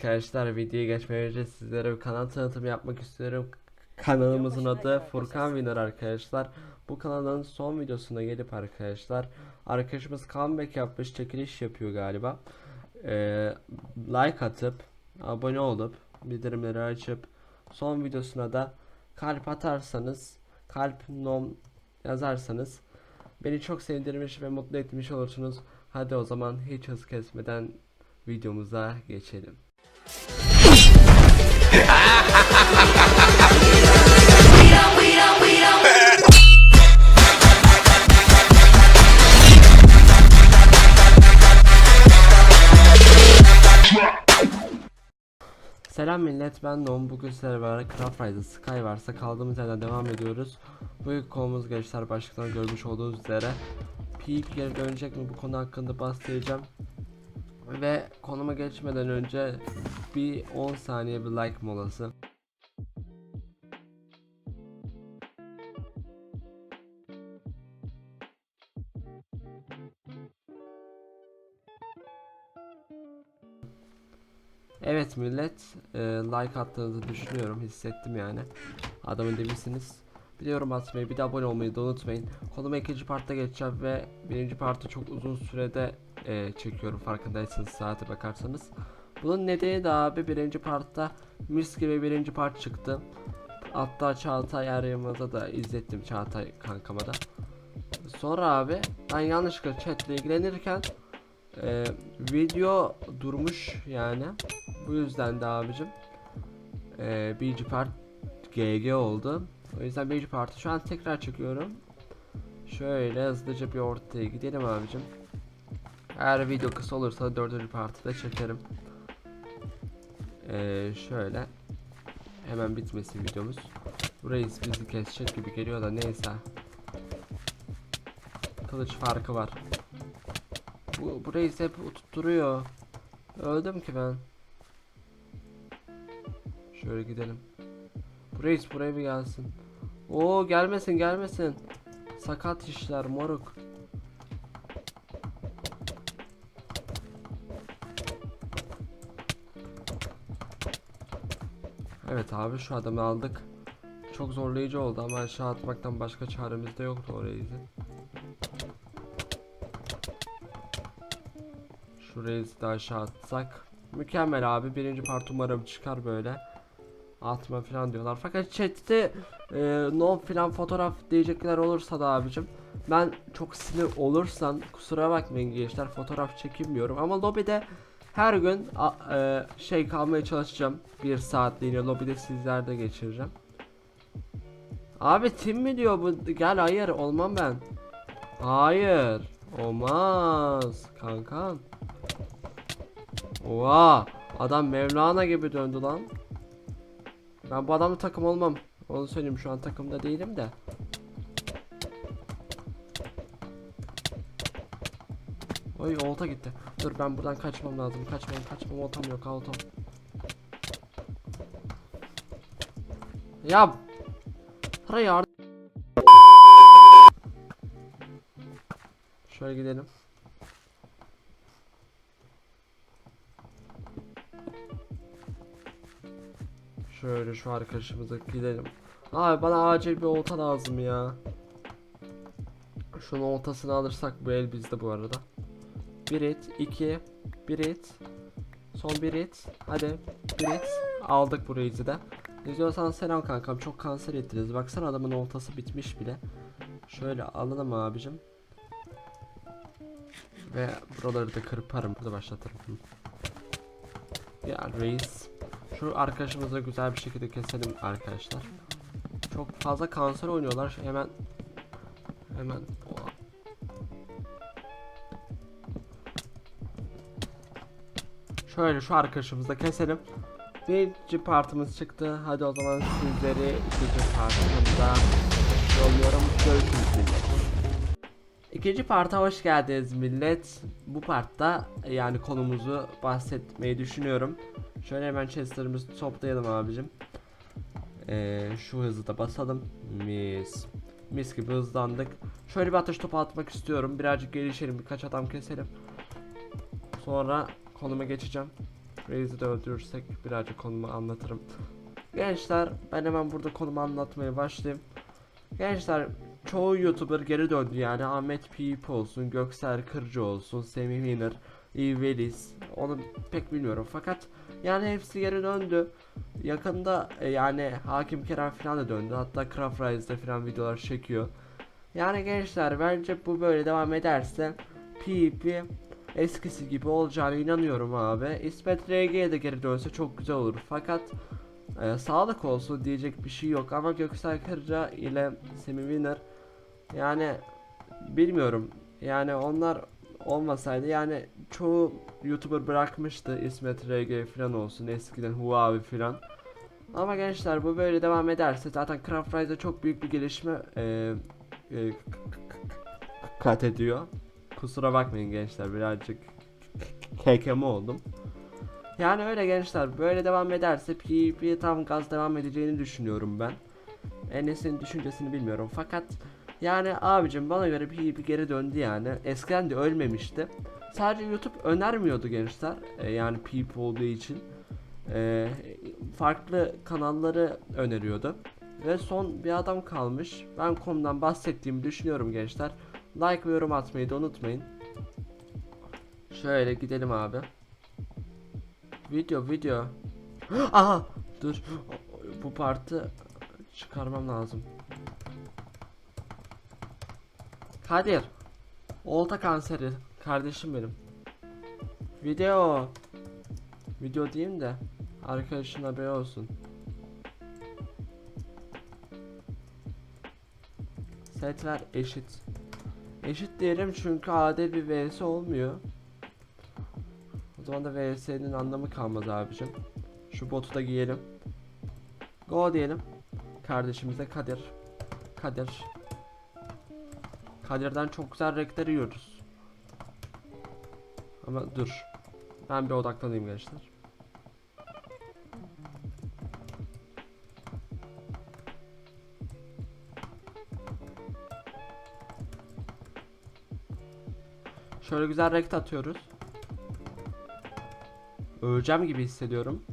arkadaşlar videoya geçmeden önce sizlere bir kanal tanıtımı yapmak istiyorum. Kanalımızın adı Furkan Winner arkadaşlar. Bu kanalın son videosuna gelip arkadaşlar arkadaşımız comeback yapmış çekiliş yapıyor galiba. Ee, like atıp abone olup bildirimleri açıp son videosuna da kalp atarsanız kalp nom yazarsanız beni çok sevdirmiş ve mutlu etmiş olursunuz. Hadi o zaman hiç hız kesmeden videomuza geçelim. Selam millet ben Nom bugün sizlerle beraber Craft Rise'da Sky varsa kaldığımız yerden devam ediyoruz. Bu ilk konumuz gençler başlıktan görmüş olduğunuz üzere Peak geri dönecek mi bu konu hakkında bahsedeceğim. Ve konuma geçmeden önce bir 10 saniye bir like molası. Evet millet e, like attığınızı düşünüyorum hissettim yani adamın dibisiniz bir yorum atmayı bir de abone olmayı da unutmayın. Konuma ikinci partta geçeceğim ve birinci partı çok uzun sürede e, çekiyorum farkındaysanız saate bakarsanız. Bunun nedeni de abi birinci partta mis gibi birinci part çıktı. Hatta Çağatay Eryamaz'a da izlettim Çağatay kankama da. Sonra abi ben yanlışlıkla chatle ilgilenirken e, video durmuş yani. Bu yüzden de abicim e, birinci part GG oldu. O yüzden birinci partı şu an tekrar çekiyorum. Şöyle hızlıca bir ortaya gidelim abicim. Eğer video kısa olursa dördüncü partı da çekerim. E, şöyle hemen bitmesin videomuz. Burayı bizi kesecek gibi geliyor da neyse. Kılıç farkı var. Bu burayı hep tutturuyor. Öldüm ki ben. Şöyle gidelim. Buraya buraya bir gelsin. Oo gelmesin gelmesin. Sakat işler moruk. Evet abi şu adamı aldık. Çok zorlayıcı oldu ama aşağı atmaktan başka çaremiz de yoktu oraya izin. Şurayı da aşağı atsak. Mükemmel abi. Birinci part umarım çıkar böyle. Atma falan diyorlar. Fakat chatte e, no falan fotoğraf diyecekler olursa da abicim. Ben çok sinir olursan kusura bakmayın gençler fotoğraf çekinmiyorum. Ama lobide her gün a, e, şey kalmaya çalışacağım. Bir saatliğine lobide sizlerde geçireceğim. Abi tim mi diyor bu? Gel hayır olmam ben. Hayır. Olmaz. Kankam. Oha! Adam Mevlana gibi döndü lan. Ben bu adamla takım olmam. Onu söyleyeyim şu an takımda değilim de. Oy olta gitti. Dur ben buradan kaçmam lazım. Kaçmam kaçmam oltam yok oltam. Ya Para yardım. Şöyle gidelim. Şöyle şu arkadaşımıza gidelim. Abi bana acil bir olta lazım ya. Şunun oltasını alırsak bu el bizde bu arada. Bir it, iki, bir it. Son bir it. Hadi bir it. Aldık burayı de. İzliyorsan selam kankam çok kanser ettiniz. Baksana adamın oltası bitmiş bile. Şöyle alalım abicim. Ve buraları da kırparım. Burada başlatırım. Ya reis. Şu arkadaşımızı güzel bir şekilde keselim arkadaşlar. Çok fazla kanser oynuyorlar. Hemen hemen Şöyle şu arkadaşımızı da keselim. Birinci partımız çıktı. Hadi o zaman sizleri ikinci partımızda yolluyorum. Görüşürüz. İkinci parta hoş geldiniz millet. Bu partta yani konumuzu bahsetmeyi düşünüyorum. Şöyle hemen chestlerimizi toplayalım abicim. Ee, şu hızı da basalım. Mis. Mis gibi hızlandık. Şöyle bir atış topu atmak istiyorum. Birazcık gelişelim. Birkaç adam keselim. Sonra konuma geçeceğim. Reis'i de öldürürsek birazcık konumu anlatırım. Gençler ben hemen burada konumu anlatmaya başlayayım. Gençler çoğu YouTuber geri döndü yani Ahmet Piip olsun, Göksel Kırcı olsun, Semih Miner, Velis onu pek bilmiyorum fakat yani hepsi geri döndü. Yakında e, yani Hakim Kerem falan da döndü hatta Craft Rise'de falan videolar çekiyor. Yani gençler bence bu böyle devam ederse PvP eskisi gibi olacağına inanıyorum abi. İsmet RG'ye de geri dönse çok güzel olur fakat ee, sağlık olsun diyecek bir şey yok ama Göksel Kırca ile Semi Winner yani bilmiyorum yani onlar olmasaydı yani çoğu YouTuber bırakmıştı İsmet RG falan olsun eskiden Huawei falan ama gençler bu böyle devam ederse zaten Craft çok büyük bir gelişme e, e, kat ediyor kusura bakmayın gençler birazcık kekeme oldum yani öyle gençler böyle devam ederse PvP tam gaz devam edeceğini düşünüyorum ben. Enes'in düşüncesini bilmiyorum fakat yani abicim bana göre PvP geri döndü yani. Eskiden de ölmemişti. Sadece YouTube önermiyordu gençler. e, yani PvP olduğu için. E, farklı kanalları öneriyordu. Ve son bir adam kalmış. Ben konudan bahsettiğimi düşünüyorum gençler. Like ve yorum atmayı da unutmayın. Şöyle gidelim abi. Video video. Aha dur. Bu partı çıkarmam lazım. Kadir. Olta kanseri. Kardeşim benim. Video. Video diyeyim de arkadaşın haberi olsun. Setler eşit. Eşit diyelim çünkü adil bir vs olmuyor. O zaman da VS'nin anlamı kalmaz abicim. Şu botu da giyelim. Go diyelim. Kardeşimize Kadir. Kadir. Kadir'den çok güzel renkler yiyoruz. Ama dur. Ben bir odaklanayım gençler. Şöyle güzel renk atıyoruz. Öleceğim gibi hissediyorum.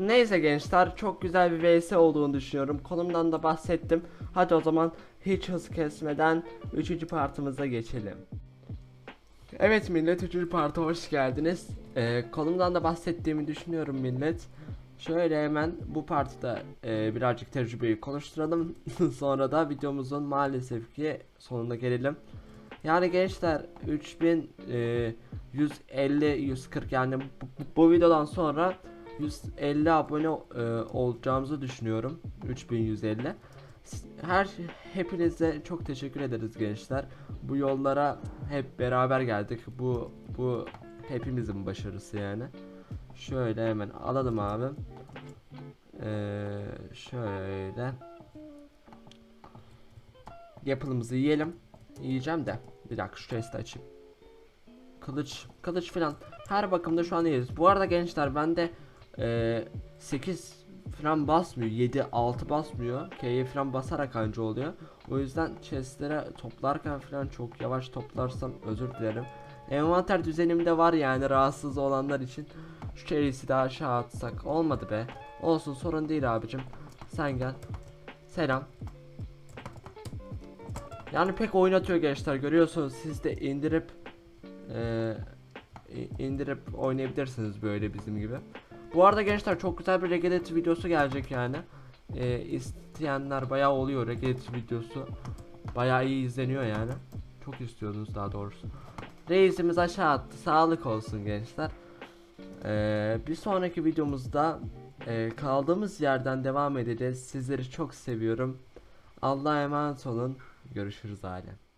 Neyse gençler çok güzel bir vs olduğunu düşünüyorum. Konumdan da bahsettim. Hadi o zaman hiç hız kesmeden 3. partımıza geçelim. Evet millet 3. parta hoş geldiniz. Ee, konumdan da bahsettiğimi düşünüyorum millet. Şöyle hemen bu partide e, birazcık tecrübeyi konuşturalım. Sonra da videomuzun maalesef ki sonuna gelelim. Yani gençler 3150 140 yani bu, bu videodan sonra 150 abone e, olacağımızı düşünüyorum. 3150. Her hepinize çok teşekkür ederiz gençler. Bu yollara hep beraber geldik. Bu bu hepimizin başarısı yani. Şöyle hemen alalım abi. Ee, şöyle yapılımızı yiyelim. Yiyeceğim de bir dakika şu testi açayım. Kılıç, kılıç filan her bakımda şu an iyiyiz. Bu arada gençler bende e, 8 falan basmıyor. 7 6 basmıyor. K'ye falan basarak anca oluyor. O yüzden chestlere toplarken falan çok yavaş toplarsam özür dilerim. Envanter düzenimde var yani rahatsız olanlar için. Şu çerisi de aşağı atsak. Olmadı be. Olsun sorun değil abicim. Sen gel. Selam. Yani pek oynatıyor gençler görüyorsunuz siz de indirip e, indirip oynayabilirsiniz böyle bizim gibi. Bu arada gençler çok güzel bir Regedet videosu gelecek yani. E, isteyenler bayağı oluyor Regedet videosu. Bayağı iyi izleniyor yani. Çok istiyordunuz daha doğrusu. Reisimiz aşağı attı. Sağlık olsun gençler. Ee, bir sonraki videomuzda e, kaldığımız yerden devam edeceğiz. Sizleri çok seviyorum. Allah'a emanet olun. Görüşürüz alem.